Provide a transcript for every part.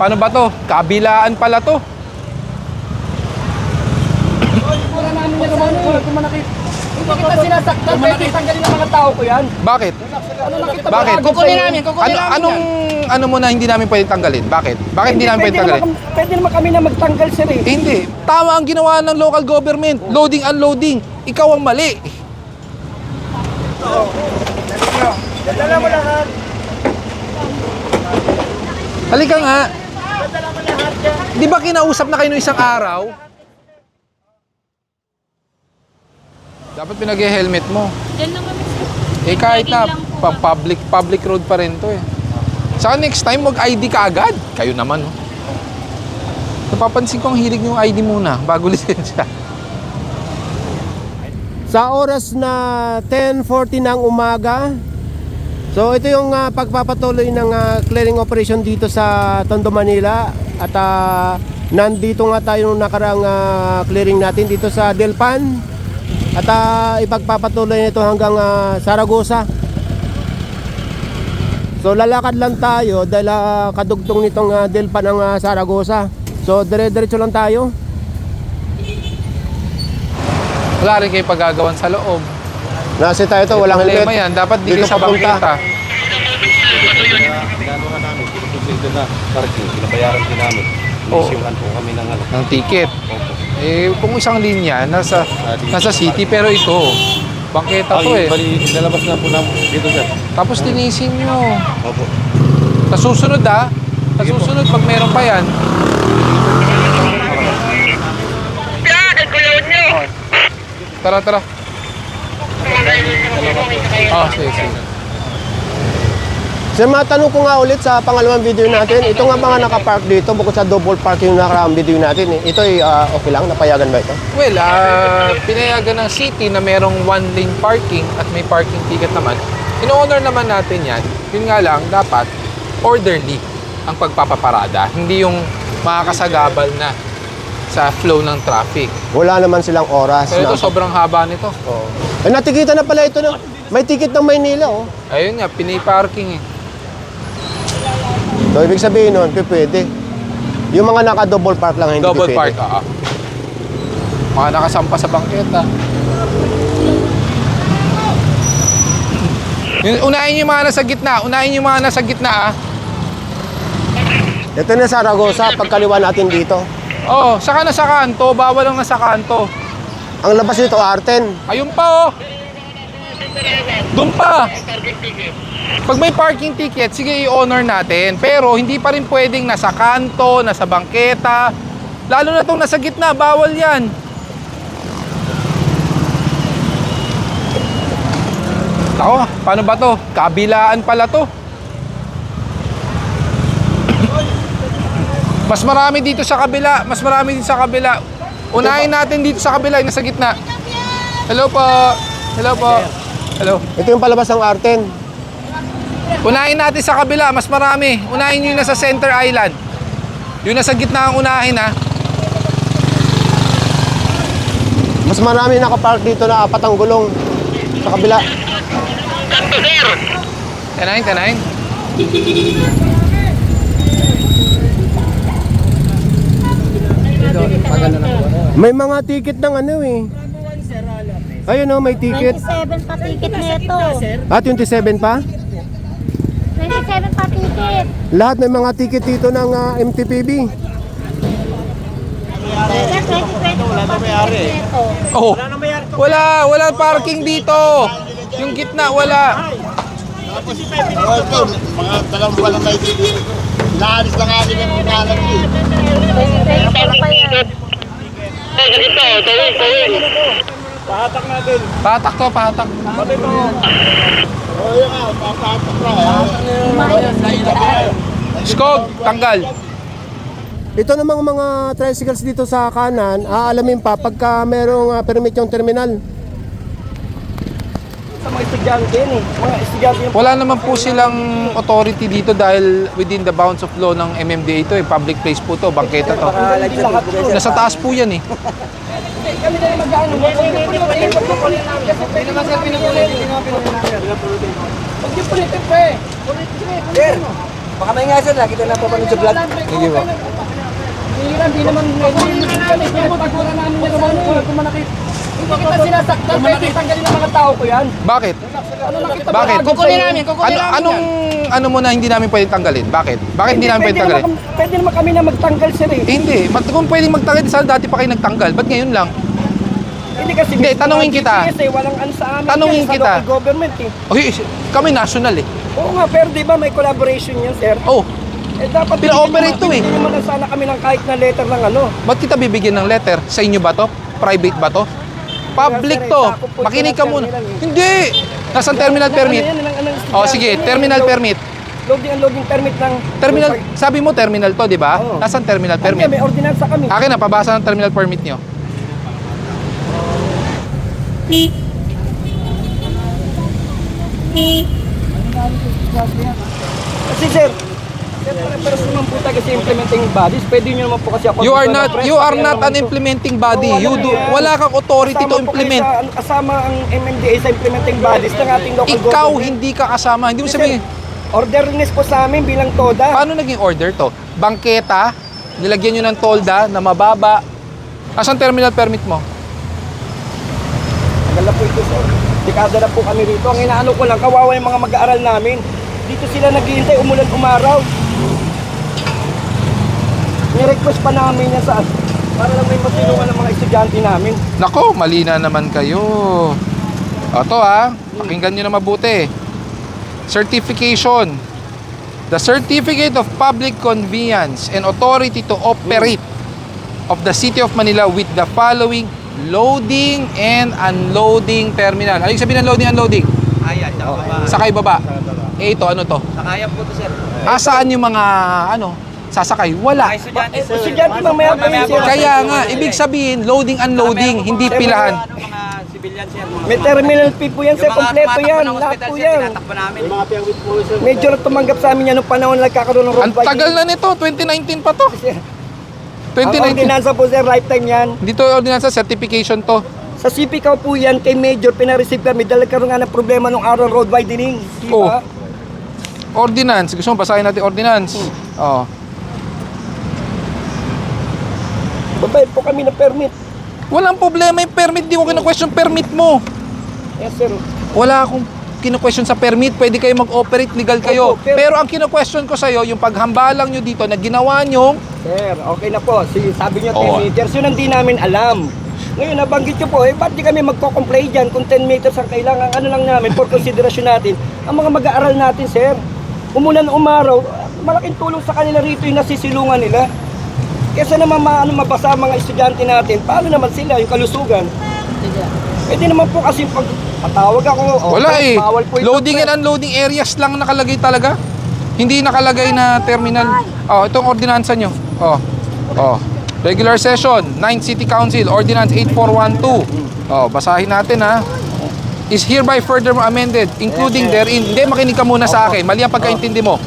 Paano ba to? Kabilaan pala to. Wala namin yan sa ano eh. Hindi kita sinasaktan, pwede tanggalin ng mga tao ko yan. Bakit? Ano nakita mo Bakit? Kukunin namin, kukunin Ano, namin anong ano mo na hindi namin pwedeng tanggalin? Bakit? Bakit hindi namin pwedeng tanggalin? naman, pwede naman kami na magtanggal sir eh. Eh, hindi. Tama ang ginawa ng local government. Loading, unloading. Ikaw ang mali. Dala mo lahat. Halika nga. Di ba kinausap na kayo nung isang araw? Dapat pinag-helmet mo. Diyan lang kami. Eh kahit na, pa- public, public road pa rin to eh. Saka next time, mag-ID ka agad. Kayo naman, no? Napapansin ko ang hilig nyo yung ID muna bago lisensya. Sa oras na 10.40 ng umaga, so ito yung ah, pagpapatuloy ng ah, clearing operation dito sa Tondo, Manila. At ah, nandito nga tayo nung nakarang ah, clearing natin dito sa Delpan. At ah, ipagpapatuloy nito hanggang ah, Saragosa. So lalakad lang tayo dahil ah, kadugtong nitong ah, Delpan ang ah, Saragosa. So dire-diretso lang tayo. Wala rin kayo paggagawan sa loob. Nasa tayo to, walang Problema helmet. yan. Dapat di Dito sa bangketa. Gano'n namin, pinuprosedo na parking, pinabayaran din namin. Po kami ng ano. ng ticket. Opo. Eh, kung isang linya, nasa, nasa city, pero ito, bangketa to eh. Ay, bali, nilalabas na po namin dito sir. Tapos tinisin nyo. Opo. Sa susunod ah, sa susunod pag meron pa yan. Tara, tara. Ah, sige, sige. Sir, matanong ko nga ulit sa pangalawang video natin, ito nga mga nakapark dito bukod sa double parking yung nakaraang video natin. Eh. Ito ay ah, okay lang, napayagan ba ito? Well, ah, pinayagan ng city na merong one lane parking at may parking ticket naman. In-honor naman natin yan. Yun nga lang, dapat orderly ang pagpapaparada. Hindi yung makakasagabal na sa flow ng traffic. Wala naman silang oras. Pero ito, na, sobrang haba nito. Oo. Eh, natikita na pala ito. No? May ticket ng Maynila. Oh. Ayun nga, pinay-parking eh. So, ibig sabihin nun, pwede. Yung mga naka-double park lang hindi Double pwede. park, ah. Mga nakasampa sa bangketa. Yung, unahin yung mga nasa gitna. Unahin yung mga nasa gitna, ah. Ito na Saragosa, pagkaliwa natin dito. Oh, saka na sa kanto. Bawal lang na sa kanto. Ang labas nito, Arten. Ayun pa, oh. Doon pa. Pag may parking ticket, sige i-honor natin. Pero hindi pa rin pwedeng nasa kanto, nasa bangketa. Lalo na itong nasa gitna, bawal yan. Ako, paano ba to? Kabilaan pala to. Mas marami dito sa kabila. Mas marami dito sa kabila. Unahin natin dito sa kabila, nasa gitna. Hello po. Hello po. Hello. Ito yung palabas ng Arten. Unahin natin sa kabila, mas marami. Unahin yung nasa center island. Yung nasa gitna ang unahin ha. Mas marami nakapark dito na apat ang gulong sa kabila. Tanayin, tanayin. May mga ticket ng ano eh. Ayun oh, may ticket. 27 pa ticket nito. Ah, 27 pa? 27 pa ticket. Lahat may mga ticket dito ng ah, MTPB. Sir, 2020 pa ticket nito. Oh. Wala, wala parking dito. Yung gitna, wala. mga dalawang buwan lang tayo dito. Naalis lang natin yung pinalag eh. 2020 pa yan. Patak to, patak. O yun nga, papatak na. Skog, tanggal. Ito namang mga tricycles dito sa kanan, aalamin pa pagka merong ah, permit yung terminal. Sa mga estudyante yan eh. Mga estudyante yung Wala naman po silang authority dito dahil within the bounds of law ng MMDA ito, eh, public place po to, bangketa to. hindi po. Nasa taas po yan eh. Kami na yung mag-ano. Hindi naman sir pinupulit. Hindi naman pinupulit. Huwag yung pulitin pa eh. Pulitin pa eh. Sir, Baka may nga sir, lagi na napapanood sa vlog. Sige po. Hira, di naman, hindi naman, pagkura namin yung naman, kung manakit. Hindi kita sinasaktan, pwede tanggalin ng mga tao ko yan. Bakit? Ano nakita ba? Bakit? Kukunin namin, kukunin Ano, namin anong ano mo na hindi namin pwedeng tanggalin? Bakit? Bakit hindi namin pwedeng tanggalin? naman, pwede naman kami na magtanggal sir eh. Eh, hindi. Mat kung pwedeng magtanggal, sana dati pa kayo nagtanggal. Ba't ngayon lang? Hindi kasi Hindi, tanungin kita. GPS eh, walang ano sa amin. Tanungin yan, sa kita. local government eh. Uy, kami national eh. Oo nga, pero di ba may collaboration yan sir? Oh, Eh dapat Pina-operate to, eh. Hindi naman na sana kami ng kahit na letter ng ano. ba't kita bibigyan ng letter? Sa inyo ba to? Private ba to? Public to. Makinig ka muna. Hindi! Nasaan terminal permit? Ano yan, ng- ng- Oh, sige, ano, terminal permit. Loading and loading permit ng... Terminal, sabi mo terminal to, di ba? Oo. Nasaan terminal Permit. permit? May ordinansa kami. Akin na, pabasa ng terminal permit nyo. Kasi sir, naman po tayo kasi implementing bodies. Pwede nyo naman po kasi ako. You are not you are not an implementing body. You wala do wala kang authority to implement. Sa, kasama ang MMDA sa implementing bodies ng ating local Ikaw hindi ka kasama. Hindi mo sabihin, Orderiness po sa amin bilang TODA. paano naging order to? Bangketa, nilagyan nyo ng tolda na mababa. Asan terminal permit mo? Tagal na po ito sir. Dekada na po kami rito. Ang inaano ko lang, kawawa yung mga mag-aaral namin. Dito sila naghihintay, umulan umaraw. Ni-request pa namin yan sa para lang may matulungan ng mga estudyante namin. Nako, mali na naman kayo. Ito ha, pakinggan nyo na mabuti. Certification. The Certificate of Public Convenience and Authority to Operate of the City of Manila with the following loading and unloading terminal. Ano yung sabihin ng loading and unloading? Ayan, tsaka baba. Sakay baba. Eh ito, ano to? Nakayan po to, sir. Asaan yung mga, ano, sasakay? Wala. Estudyante, Eh, sir. estudyante mamaya pa yun, sir. Kaya nga, ibig sabihin, loading, unloading, hindi pilahan. May terminal fee po yan, sir. Kompleto yan. Lahat po yan. Medyo na tumanggap sa amin yan nung panahon na nagkakaroon ng road Ang tagal na nito, 2019 pa to. Ang 2019. 2019. Ang ordinansa po, sir, lifetime yan. Dito ordinansa certification to. Sa CPCAW po yan, kay Major, pinareceive kami dahil nagkaroon nga ng problema nung araw road widening. Di Oh. ba? Ordinance. Gusto mo basahin natin ordinance? Oh. Babayad po kami ng permit. Walang problema yung permit. Di ko kina-question permit mo. Yes, sir. Wala akong kina-question sa permit. Pwede kayo mag-operate legal kayo. Opo, pero- pero, ang kina-question ko sa'yo, yung paghambalang nyo dito na ginawa nyo, Sir, okay na po. Si, sabi niyo 10 Oo. meters, yun ang di namin alam. Ngayon, nabanggit niyo po, eh, ba't di kami magko-comply dyan kung 10 meters ang kailangan? Ano lang namin, for consideration natin, ang mga mag-aaral natin, sir. Umulan umaraw, malaking tulong sa kanila rito yung nasisilungan nila. Kesa naman ma, ano, mabasa ang mga estudyante natin, paano naman sila, yung kalusugan? Pwede naman po kasi pag patawag ako, oh, wala eh. bawal po ito, Loading and unloading areas lang nakalagay talaga. Hindi nakalagay na terminal. Oh, itong ordinansa nyo. Oh. Oh. Regular session, 9 City Council, Ordinance 8412. Oh, basahin natin ha. Is hereby further amended, including therein. Hindi, makinig ka muna sa akin. Mali ang pagkaintindi mo.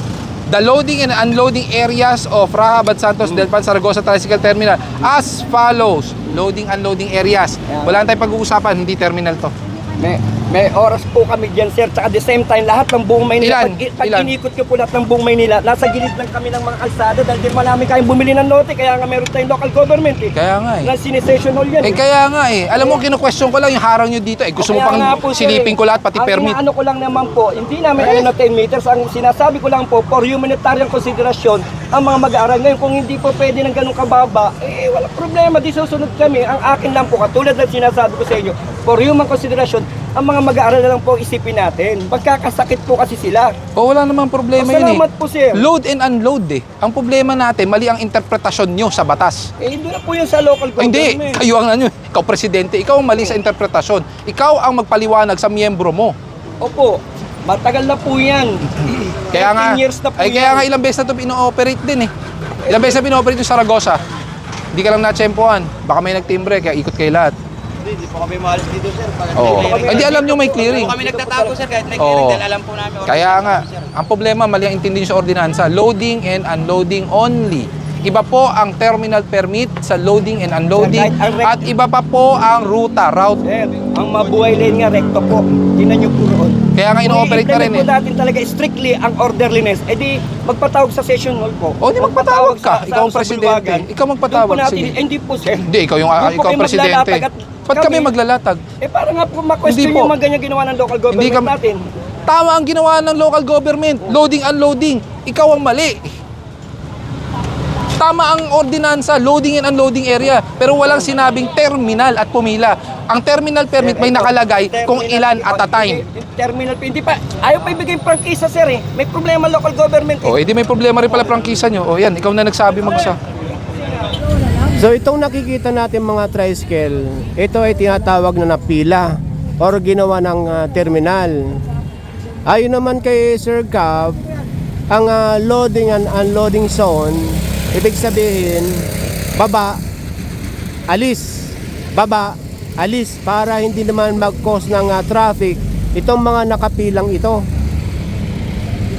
The loading and unloading areas of Rahab at Santos del Pan Saragossa Tricycle Terminal as follows. Loading unloading areas. Wala na tayong pag-uusapan, hindi terminal to. May, may oras po kami dyan, sir. Tsaka the same time, lahat ng buong Maynila, Ilan? pag, pag Ilan? inikot ko po lahat ng buong Maynila, nasa gilid lang kami ng mga kalsada dahil di marami kayong bumili ng lote, kaya nga meron tayong local government eh. Kaya nga eh. Lang sinisession hall yan. Eh kaya nga eh. Alam mo, kinu-question ko lang yung harang nyo dito. Eh gusto mo Kaya pang nga po, sir, silipin ko lahat, pati ang permit. ano ko lang naman po, hindi namin ano na 10 meters. Ang sinasabi ko lang po, for humanitarian consideration, ang mga mag-aaral ngayon, kung hindi po pwede ng ganun kababa, eh walang problema, di susunod kami. Ang akin lang po, katulad ng sinasabi ko sa inyo, for human consideration, ang mga mag-aaral na lang po isipin natin. Magkakasakit po kasi sila. O wala namang problema yun eh. Salamat po, sir. Load and unload eh. Ang problema natin, mali ang interpretasyon nyo sa batas. Eh, doon na po yun sa local Ay, hindi, government. kayo ang ano, ikaw presidente, ikaw ang mali sa interpretasyon. Ikaw ang magpaliwanag sa miyembro mo. Opo, matagal na po yan. Kaya 18 nga, years na po ay yan. kaya nga ilang beses na ito pino-operate din eh. Ilang beses na pino-operate yung Saragossa. Hindi ka lang na-tsempohan. Baka may nagtimbre, kaya ikot kayo lahat. Hindi, hindi po kami maalis dito, sir. Pag Oo. may clearing. Ay, di alam nyo may clearing. Hindi kami nagtatago, sir, kahit may Oo. clearing dahil alam po namin. Kaya nga, ang problema, mali ang intindi sa ordinansa. Loading and unloading only. Iba po ang terminal permit sa loading and unloading Sir, kahit at iba pa po ang ruta, route. Sir, ang mabuhay lane nga recto po. Tingnan niyo po roon. Kaya nga ino-operate na rin eh. i-implement po natin talaga strictly ang orderliness, edi magpatawag sa session hall po. O, di magpatawag ka. sa- Ikaw ang presidente. Ikaw magpatawag, Doon po natin, sige. eh, hindi po sir. Hindi, ikaw yung Doon po ikaw ang kayo presidente. maglalatag at Ba't kami maglalatag? Eh para nga po ma-question yung mga ganyan ginawa ng local government kami- natin. Tama ang ginawa ng local government. Loading, unloading. Ikaw ang mali. Tama ang ordinansa, loading and unloading area. Pero walang sinabing terminal at pumila. Ang terminal permit may Ito, nakalagay kung ilan at a oh, time. Terminal hindi pa. Ayaw pa ibigay prangkisa sir eh. May problema local government eh. O, edi may problema rin pala prangkisa nyo. O, yan, ikaw na nagsabi mag-isa. So itong nakikita natin mga tricycle, ito ay tinatawag na napila or ginawa ng ah, terminal. Ayon naman kay Sir Gab, ang ah, loading and unloading zone, ibig sabihin, baba, alis, baba, alis para hindi naman mag-cause ng ah, traffic itong mga nakapilang ito.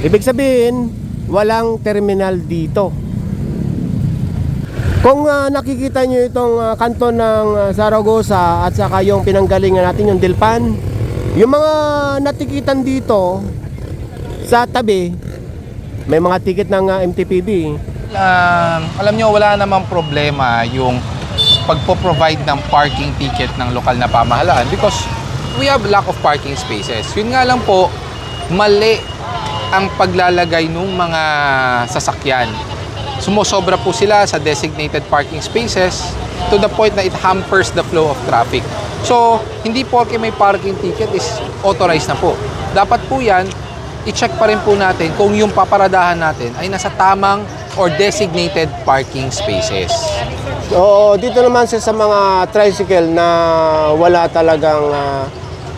Ibig sabihin, walang terminal dito. Kung ah, nakikita nyo itong ah, kanto ng ah, Zaragoza at saka yung pinanggalingan natin yung Dilpan, yung mga natikitan dito sa tabi, may mga ticket ng ah, MTPB. Um, alam nyo, wala namang problema yung pagpo-provide ng parking ticket ng lokal na pamahalaan because we have lack of parking spaces. Yun nga lang po, mali ang paglalagay ng mga sasakyan. Sumusobra po sila sa designated parking spaces to the point na it hampers the flow of traffic. So, hindi porke may parking ticket is authorized na po. Dapat po yan, i-check pa rin po natin kung yung paparadahan natin ay nasa tamang or designated parking spaces. So dito naman sa, mga tricycle na wala talagang ah,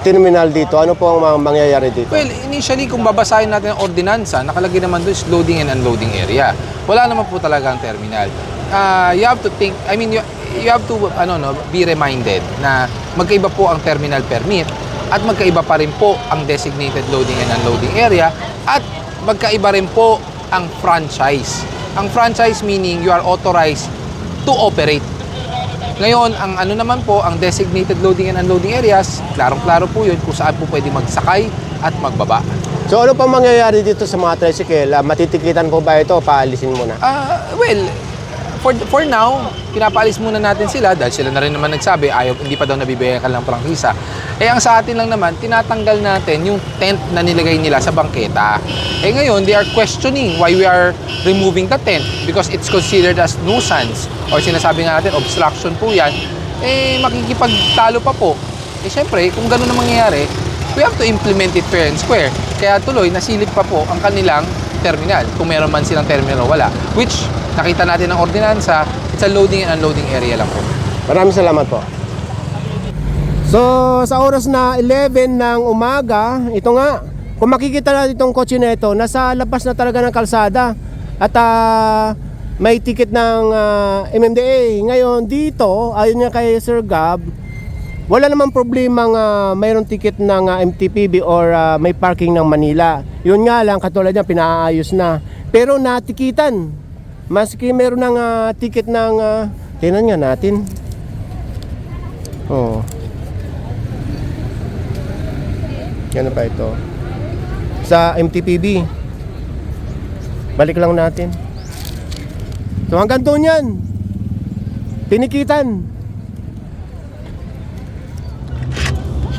terminal dito, ano po ang mangyayari dito? Well, initially, kung babasahin natin ang ordinansa, nakalagay naman doon is loading and unloading area. Wala naman po talaga ang terminal. Ah, you have to think, I mean, you, you have to ano, no, be reminded na magkaiba po ang terminal permit at magkaiba pa rin po ang designated loading and unloading area at magkaiba rin po ang franchise. Ang franchise meaning you are authorized to operate. Ngayon, ang ano naman po, ang designated loading and unloading areas, klarong-klaro po yun kung saan po pwede magsakay at magbaba. So ano pang mangyayari dito sa mga tricycle? Ah, matitikitan po ba ito? Paalisin muna. Ah, well, for for now, pinapaalis muna natin sila dahil sila na rin naman nagsabi ayaw hindi pa daw nabibigyan ka lang prangkisa. Eh ang sa atin lang naman, tinatanggal natin yung tent na nilagay nila sa bangketa. Eh ngayon, they are questioning why we are removing the tent because it's considered as nuisance or sinasabi nga natin obstruction po 'yan. Eh makikipagtalo pa po. Eh syempre, kung gano'n ang mangyayari, we have to implement it fair and square. Kaya tuloy, nasilip pa po ang kanilang terminal. Kung meron man silang terminal o wala. Which, nakita natin ang ordinansa, it's a loading and unloading area lang po. Maraming salamat po. So, sa oras na 11 ng umaga, ito nga, kung makikita natin itong kotse na ito, nasa labas na talaga ng kalsada. At ah, may ticket ng ah, MMDA. Ngayon, dito, ayon nga kay Sir Gab, wala namang problema nga mayroong ticket ng ah, MTPB or ah, may parking ng Manila. Yun nga lang, katulad niya, pinaayos na. Pero natikitan. Maski meron ng ah, ticket ng... Uh, tingnan nga natin. Oh. Ano ba ito? Sa MTPB. Balik lang natin. So hanggang doon yan. Tinikitan.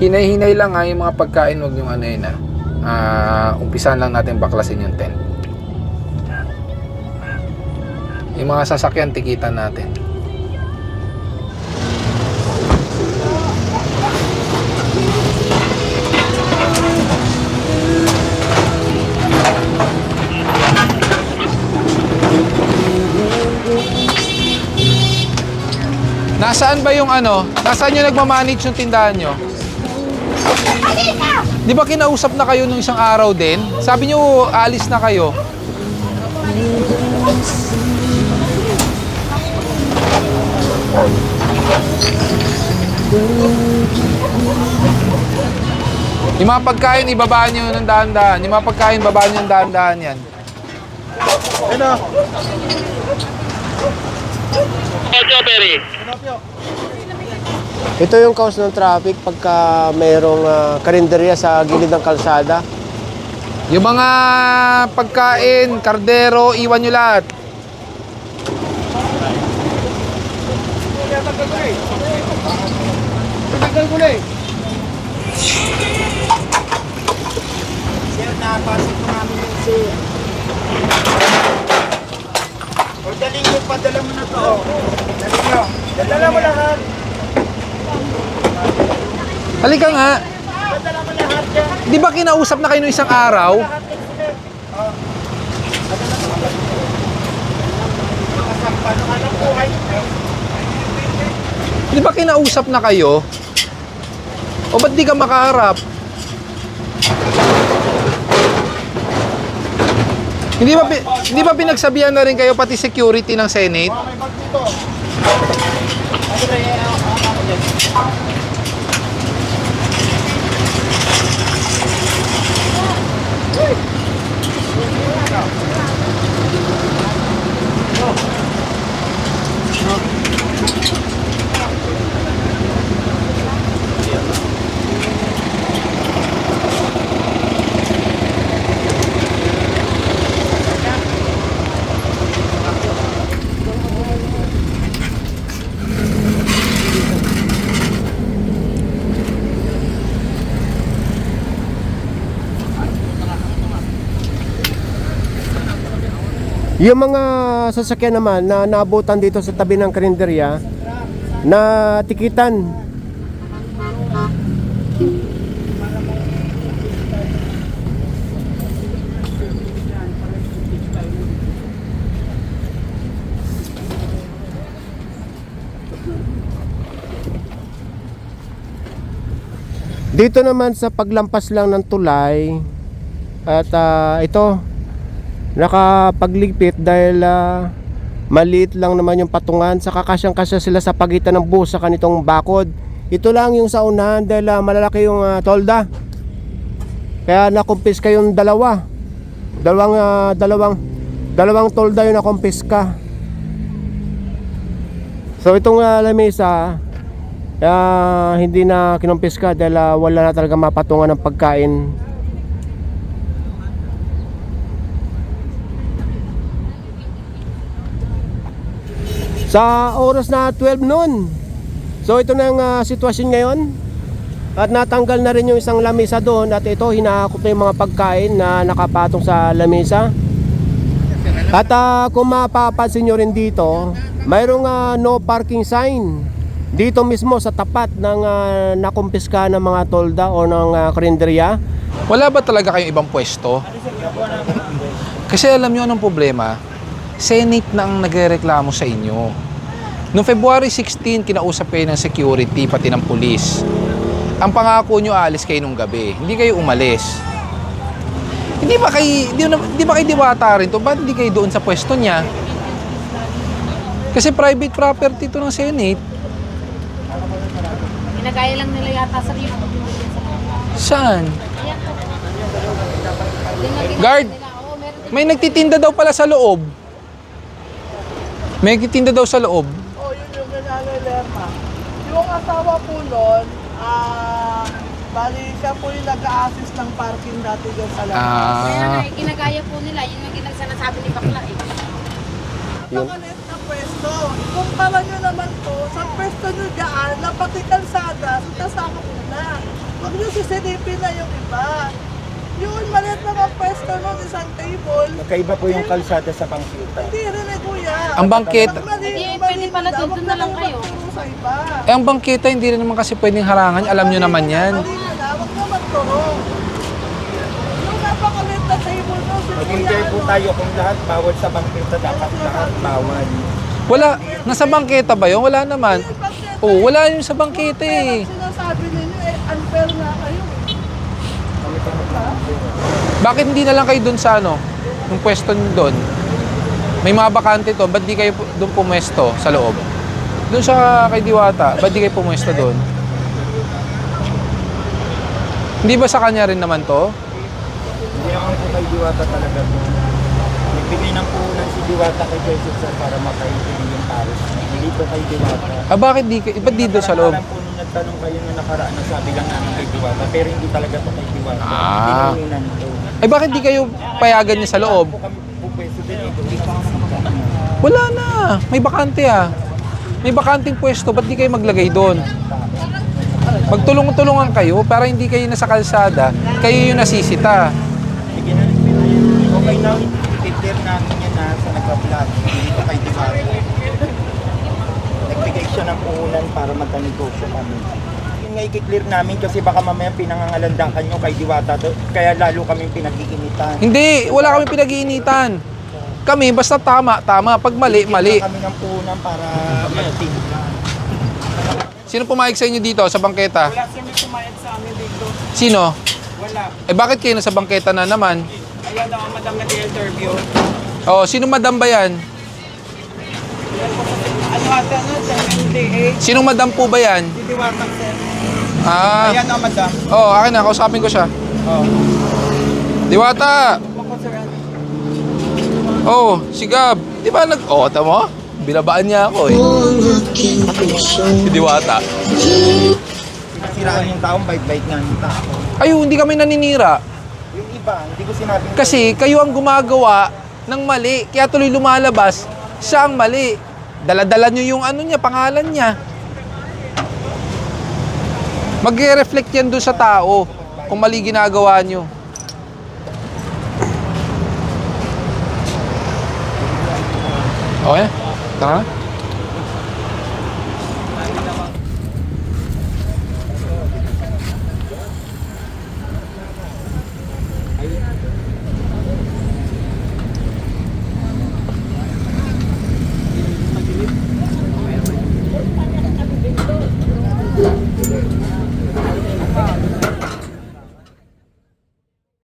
Hinay-hinay lang ha, yung mga pagkain, wag yung ano yun ha. Ah, umpisan lang natin baklasin yung tent. Yung mga sasakyan, tikitan natin. Nasaan ba yung ano? Nasaan yung nagmamanage yung tindahan nyo? Di ba kinausap na kayo nung isang araw din? Sabi nyo, alis na kayo. Yung mga pagkain, ibabaan nyo ng dahan-dahan. Yung mga pagkain, babaan nyo ng dahan-dahan yan. Ito yung cause ng traffic pagka mayroong ah, karinderya sa gilid ng kalsada. Yung mga pagkain, kardero, iwan nyo lahat. Tagal ko na eh. Sir, napasok ko namin yung sir. O, dali nyo, padala mo na to. Dali nyo. Dala mo lahat. Halika nga. Di ba kinausap na kayo nung isang araw? Di ba kinausap na kayo? O ba't di ka makaharap? Hindi ba, hindi ba pinagsabihan na rin kayo pati security ng Senate? Woo! Yung mga sasakyan naman na naabutan dito sa tabi ng karinderya na tikitan. Dito naman sa paglampas lang ng tulay at ah, ito nakapagligpit dahil ah, maliit lang naman yung patungan. Sa kakasyang kasya sila sa pagitan ng bus sa kanitong bakod. Ito lang yung sa unahan dahil ah, malalaki yung ah, tolda. Kaya nakumpis yung dalawa. Dalawang ah, dalawang dalawang tolda yung nakumpis ka. So itong uh, lamesa ah, hindi na kinumpis ka dahil ah, wala na talaga mapatungan ng pagkain sa oras na 12 noon. So ito na ang ah, sitwasyon ngayon. At natanggal na rin yung isang lamesa doon at ito hinahakot na yung mga pagkain na nakapatong sa lamesa. At ah, kung mapapansin nyo rin dito, mayroong ah, no parking sign dito mismo sa tapat ng uh, nakumpiska ng mga tolda o ng uh, karinderya. Wala ba talaga kayong ibang pwesto? Kasi alam nyo anong problema? Senate na ang nagrereklamo sa inyo. Noong February 16, kinausap kayo ng security, pati ng pulis. Ang pangako nyo, alis kayo nung gabi. Hindi kayo umalis. Hindi ba kayo, hindi, hindi ba kayo diwata rin to? Ba't hindi kayo doon sa pwesto niya? Kasi private property to ng Senate. Ginagaya lang nila yata sa rin. Saan? Guard! Din. May nagtitinda daw pala sa loob. May nagtitinda daw sa loob. Oh, yun yung ginagalerma. Yung asawa po nun, ah, bali siya po yung nag-a-assist ng parking dati doon sa labas. Kaya nga, Ah, eh, ginagaya po nila. Yun yung ginagsasabi ni Bakla eh. Ang maliit na pwesto. Kumpara nyo naman po, sa pwesto nyo dyan, na pati kalsada, sasama po na. Huwag nyo sisilipin na yung iba. Yun, maliit na mga pwesto nun, isang table. Magkaiba po yung kalsada sa bangkita. Hindi rin eh, kuya. Ang Pag mali- Hindi, mali pwede pala doon, na lang kayo. magturo sa iba. eh ang bangketa hindi rin naman kasi pwedeng harangan. Alam nyo naman yan. Mali nila, huwag na magturo. Yung napakalit na table nun, si Mag-enjoy Kuya, po ano, tayo kung lahat bawal sa bangkita dapat lahat bawal. Wala, nasa bangketa ba yun? Wala naman. Oh, wala yun sa bangketa eh. Ang sinasabi ninyo, eh, unfair na kayo. eh. Bakit hindi na lang kayo dun sa ano? Yung pwesto nyo doon? May mga bakante to, ba't di kayo doon pumwesto sa loob? Doon sa kay Diwata, ba't di kayo pumwesto doon? Hindi ba sa kanya rin naman to? Hindi naman po kay Diwata talaga po. Nagbigay ng puhunan si Diwata. kay Jesus sir para makaintindi yung pares. Hindi po kay diwata. Ah, bakit di, ba't dito sa loob? Po nagtanong kayo nung nakaraan, nasabi lang namin kay diwata, pero hindi talaga to kay diwata. Ah. To. Ay, bakit di kayo payagan niya sa loob? Kami din. Hindi kami sisita. Wala na. May bakante ah. May bakanting pwesto. Ba't di kayo maglagay doon? Magtulong-tulungan kayo para hindi kayo nasa kalsada. Kayo yung nasisita. Sige na, okay na, i-clear namin yan na sa nagpa-vlog. Hindi to kay diwata. Siya ng puhunan para magka-negosyo kami. Yun nga i-clear namin kasi baka mamaya pinangangalandakan nyo kay Diwata to, kaya lalo kaming pinag-iinitan. Hindi, wala kami pinag-iinitan. Kami, basta tama, tama. Pag mali, mali. kami ng puhunan para mag-team. Sino pumayag sa inyo dito sa bangketa? Wala may pumayag sa amin dito. Sino? Wala. Eh bakit kayo nasa bangketa na naman? Ayan ako, madam nag-interview. Oh, sino madam ba yan? Ano ata no? Sa MDA. Sinong madam po ba yan? Si Diwata, sir. Ah, Ayan ako, madam. oh, akin na, kausapin ko siya. Oh. Diwata! Ako, sir. Oh, sigab. Di ba nag... Oh, tamo? Binabaan niya ako eh. Si Diwata. Sinasiraan yung taong bait-bait nga ng tao. Ayo, hindi kami naninira. Yung iba, hindi ko sinabing... Kasi kayo ang gumagawa ng mali. Kaya tuloy lumalabas, siya ang mali. Daladala nyo yung ano niya, pangalan niya. Mag-reflect yan doon sa tao kung mali ginagawa nyo. Okay? Tara na.